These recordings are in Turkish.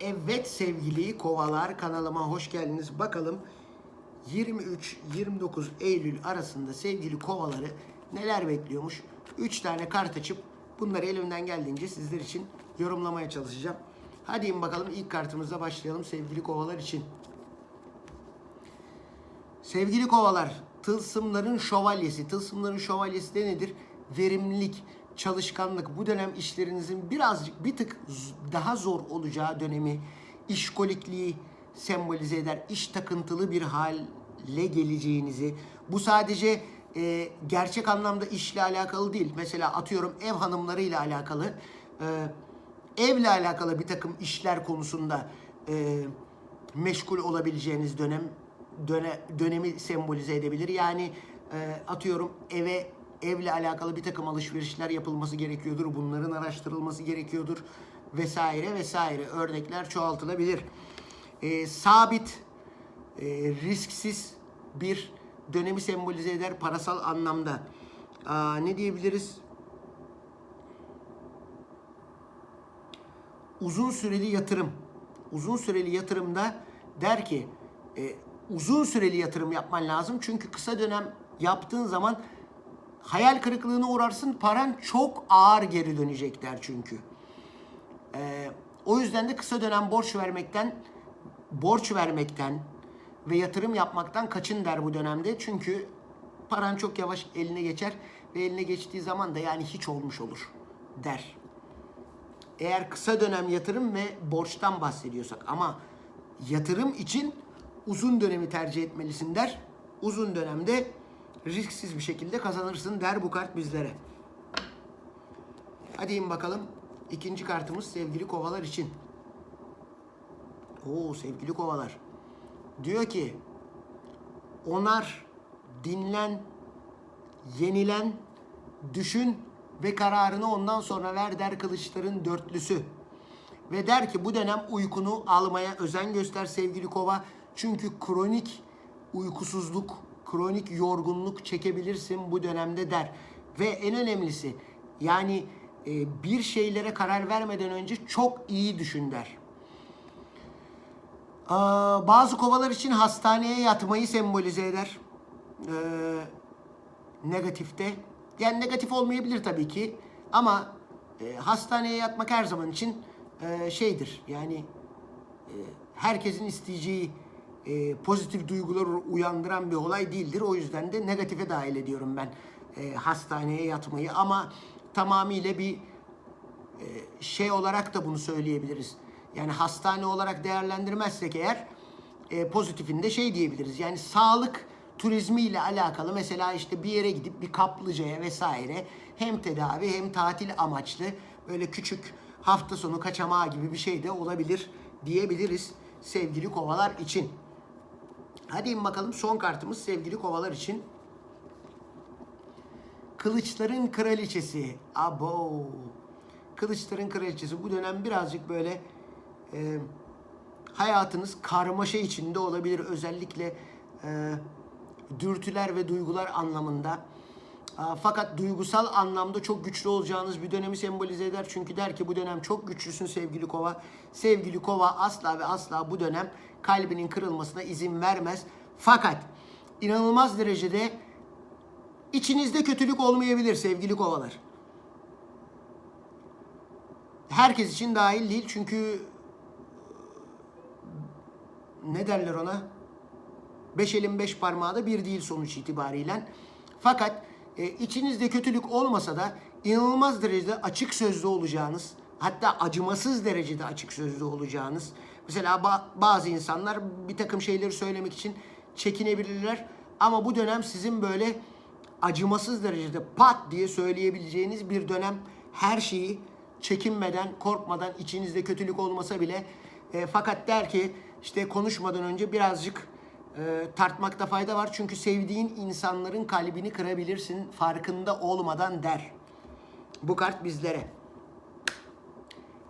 Evet sevgili kovalar kanalıma hoş geldiniz. Bakalım 23-29 Eylül arasında sevgili kovaları neler bekliyormuş? 3 tane kart açıp bunları elimden geldiğince sizler için yorumlamaya çalışacağım. Hadi bakalım ilk kartımızla başlayalım sevgili kovalar için. Sevgili kovalar, tılsımların şövalyesi. Tılsımların şövalyesi de nedir? Verimlilik, çalışkanlık. Bu dönem işlerinizin birazcık bir tık daha zor olacağı dönemi, işkolikliği sembolize eder. İş takıntılı bir hale geleceğinizi. Bu sadece e, gerçek anlamda işle alakalı değil. Mesela atıyorum ev hanımlarıyla alakalı. E, evle alakalı bir takım işler konusunda e, meşgul olabileceğiniz dönem döne, dönemi sembolize edebilir. Yani e, atıyorum eve evle alakalı bir takım alışverişler yapılması gerekiyordur. Bunların araştırılması gerekiyordur vesaire vesaire. Örnekler çoğaltılabilir. E, sabit, e, risksiz bir dönemi sembolize eder parasal anlamda. Aa, ne diyebiliriz? uzun süreli yatırım. Uzun süreli yatırımda der ki e, uzun süreli yatırım yapman lazım. Çünkü kısa dönem yaptığın zaman hayal kırıklığına uğrarsın. Paran çok ağır geri dönecek der çünkü. E, o yüzden de kısa dönem borç vermekten borç vermekten ve yatırım yapmaktan kaçın der bu dönemde. Çünkü paran çok yavaş eline geçer ve eline geçtiği zaman da yani hiç olmuş olur der eğer kısa dönem yatırım ve borçtan bahsediyorsak ama yatırım için uzun dönemi tercih etmelisin der. Uzun dönemde risksiz bir şekilde kazanırsın der bu kart bizlere. Hadi in bakalım. İkinci kartımız sevgili kovalar için. Oo sevgili kovalar. Diyor ki onar, dinlen, yenilen, düşün ve kararını ondan sonra ver der kılıçların dörtlüsü. Ve der ki bu dönem uykunu almaya özen göster sevgili kova. Çünkü kronik uykusuzluk, kronik yorgunluk çekebilirsin bu dönemde der. Ve en önemlisi yani e, bir şeylere karar vermeden önce çok iyi düşün der. Aa, bazı kovalar için hastaneye yatmayı sembolize eder. Ee, negatifte. Yani negatif olmayabilir tabii ki. Ama e, hastaneye yatmak her zaman için e, şeydir. Yani e, herkesin isteyeceği e, pozitif duygular uyandıran bir olay değildir. O yüzden de negatife dahil ediyorum ben e, hastaneye yatmayı. Ama tamamıyla bir e, şey olarak da bunu söyleyebiliriz. Yani hastane olarak değerlendirmezsek eğer e, pozitifinde şey diyebiliriz. Yani sağlık turizmi ile alakalı mesela işte bir yere gidip bir kaplıcaya vesaire hem tedavi hem tatil amaçlı böyle küçük hafta sonu kaçamağı gibi bir şey de olabilir diyebiliriz sevgili kovalar için. Hadi in bakalım son kartımız sevgili kovalar için. Kılıçların kraliçesi. Abo. Kılıçların kraliçesi. Bu dönem birazcık böyle e, hayatınız karmaşa içinde olabilir. Özellikle e, dürtüler ve duygular anlamında. Fakat duygusal anlamda çok güçlü olacağınız bir dönemi sembolize eder. Çünkü der ki bu dönem çok güçlüsün sevgili kova. Sevgili kova asla ve asla bu dönem kalbinin kırılmasına izin vermez. Fakat inanılmaz derecede içinizde kötülük olmayabilir sevgili kovalar. Herkes için dahil değil çünkü ne derler ona? Beş elin beş parmağı da bir değil sonuç itibariyle. Fakat e, içinizde kötülük olmasa da inanılmaz derecede açık sözlü olacağınız, hatta acımasız derecede açık sözlü olacağınız. Mesela ba- bazı insanlar bir takım şeyleri söylemek için çekinebilirler. Ama bu dönem sizin böyle acımasız derecede pat diye söyleyebileceğiniz bir dönem. Her şeyi çekinmeden, korkmadan, içinizde kötülük olmasa bile e, fakat der ki işte konuşmadan önce birazcık e, tartmakta fayda var. Çünkü sevdiğin insanların kalbini kırabilirsin farkında olmadan der. Bu kart bizlere.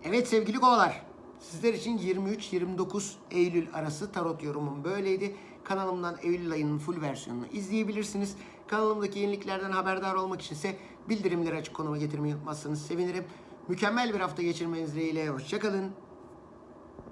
Evet sevgili kovalar. Sizler için 23-29 Eylül arası tarot yorumum böyleydi. Kanalımdan Eylül ayının full versiyonunu izleyebilirsiniz. Kanalımdaki yeniliklerden haberdar olmak için ise bildirimleri açık konuma getirmeyi unutmazsanız sevinirim. Mükemmel bir hafta geçirmeniz dileğiyle. Hoşçakalın.